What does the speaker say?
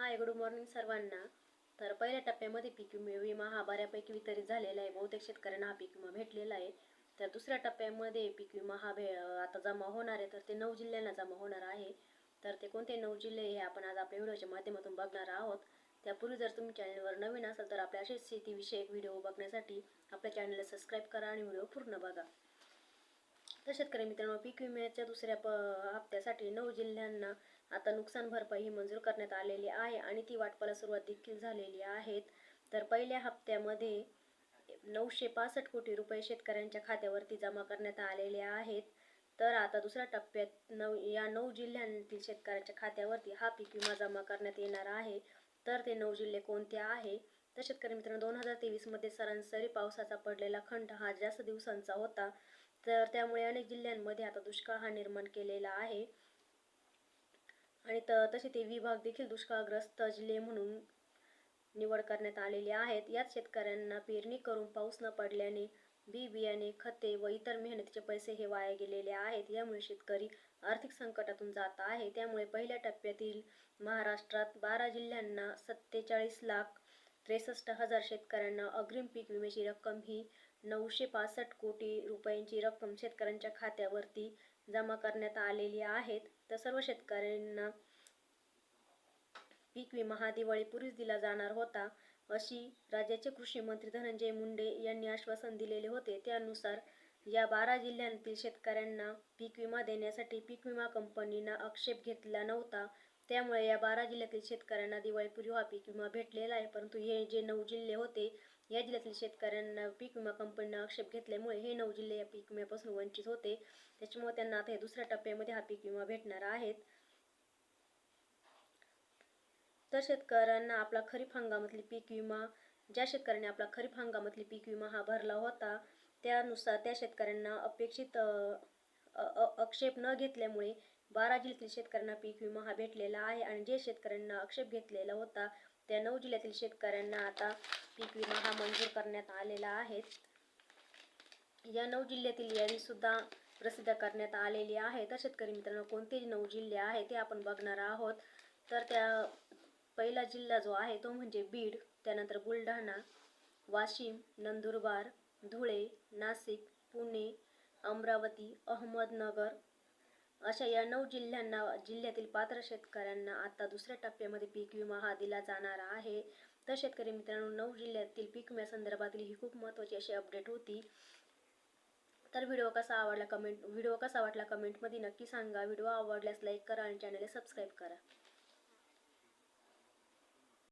Hi good morning सर्वांना. तर पहिल्या टप्प्यामध्ये पीक विमा हा बऱ्यापैकी वितरित झालेला आहे. बहुतेक शेतकऱ्यांना हा पीक विमा भेटलेला आहे. तर दुसऱ्या टप्प्यामध्ये पीक विमा हा भे आता जमा होणार आहे. तर ते नऊ जिल्ह्यांना जमा होणार आहे. तर ते कोणते नऊ जिल्हे हे आपण आज आपल्या व्हिडिओच्या माध्यमातून बघणार आहोत. त्यापूर्वी जर तुम्ही चॅनलवर नवीन असाल तर आपल्या असेच शेतीविषयक व्हिडिओ बघण्यासाठी आपल्या चॅनलला सबस्क्राईब करा आणि व्हिडिओ पूर्ण बघा. तर शेतकरी मित्रांनो पीक विम्याच्या दुसऱ्या प हप्त्यासाठी नऊ जिल्ह्यांना आता नुकसान भरपाई ही मंजूर करण्यात आलेली आहे आणि ती वाटपाला सुरुवात देखील झालेली आहेत. तर पहिल्या हप्त्यामध्ये नऊशे पासष्ट कोटी रुपये शेतकऱ्यांच्या खात्यावरती जमा करण्यात आलेले आहेत. तर आता दुसऱ्या टप्प्यात नऊ या नऊ जिल्ह्यांतील शेतकऱ्यांच्या खात्यावरती हा पीक विमा जमा करण्यात येणार आहे. तर ते नऊ जिल्हे कोणते आहे? तर शेतकरी मित्रांनो दोन हजार तेवीसमध्ये सरासरी पावसाचा पडलेला खंड हा जास्त दिवसांचा होता. तर त्यामुळे अनेक जिल्ह्यांमध्ये आता दुष्काळ हा निर्माण केलेला आहे. आणि त तसे ते विभाग देखील दुष्काळग्रस्त जिल्हे म्हणून निवड करण्यात आलेली आहेत. यात शेतकऱ्यांना पेरणी करून पाऊस न पडल्याने बी बियाणे खते व इतर मेहनतीचे पैसे हे वाया गेलेले आहेत. यामुळे शेतकरी आर्थिक संकटातून जात आहे. त्यामुळे पहिल्या टप्प्यातील महाराष्ट्रात बारा जिल्ह्यांना सत्तेचाळीस लाख त्रेसष्ट हजार शेतकऱ्यांना अग्रिम पीक विम्याची रक्कम ही नऊशे पासष्ट कोटी रुपयांची रक्कम शेतकऱ्यांच्या खात्यावरती जमा करण्यात आलेली आहेत. तर सर्व शेतकऱ्यांना पीक विमा हा दिवाळीपूर्वीच दिला जाणार होता अशी राज्याचे कृषी मंत्री धनंजय मुंडे यांनी आश्वासन दिलेले होते. त्यानुसार या बारा जिल्ह्यांतील शेतकऱ्यांना पीक विमा देण्यासाठी पीक विमा कंपनीनं आक्षेप घेतला नव्हता. त्यामुळे या बारा जिल्ह्यातील शेतकऱ्यांना दिवाळीपूर्वी हा पीक विमा भेटलेला आहे. परंतु हे जे नऊ जिल्हे होते या जिल्ह्यातील शेतकऱ्यांना पीक विमा कंपनीनं आक्षेप घेतल्यामुळे हे नऊ जिल्हे या पीक विम्यापासून वंचित होते. त्याच्यामुळे त्यांना आता हे दुसऱ्या टप्प्यामध्ये हा पीक विमा भेटणार आहेत. तर शेतकऱ्यांना आपला खरीप हंगामातली पीक विमा ज्या शेतकऱ्यांनी आपला खरीप हंगामातली पीक विमा हा भरला होता त्यानुसार त्या शेतकऱ्यांना अपेक्षित आक्षेप न घेतल्यामुळे बारा जिल्ह्यातील शेतकऱ्यांना पीक विमा हा भेटलेला आहे आणि जे शेतकऱ्यांना आक्षेप घेतलेला होता त्या नऊ जिल्ह्यातील शेतकऱ्यांना आता पीक विमा हा मंजूर करण्यात आलेला आहे. या नऊ जिल्ह्यातील यादीसुद्धा प्रसिद्ध करण्यात आलेली आहे. तर शेतकरी मित्रांनो कोणते नऊ जिल्हे आहे ते आपण बघणार आहोत. तर त्या पहिला जिल्हा जो आहे तो म्हणजे बीड त्यानंतर बुलढाणा वाशिम नंदुरबार धुळे नाशिक पुणे अमरावती अहमदनगर अशा या नऊ जिल्ह्यांना जिल्ह्यातील पात्र शेतकऱ्यांना आता दुसऱ्या टप्प्यामध्ये पीक विमा हा दिला जाणार आहे. तर शेतकरी मित्रांनो नऊ जिल्ह्यातील पीक विम्यासंदर्भातील ही खूप महत्त्वाची अशी अपडेट होती. तर व्हिडिओ कसा आवडला कमेंट व्हिडिओ कसा वाटला कमेंटमध्ये नक्की सांगा. व्हिडिओ आवडल्यास लाईक करा आणि चॅनलला सबस्क्राईब करा.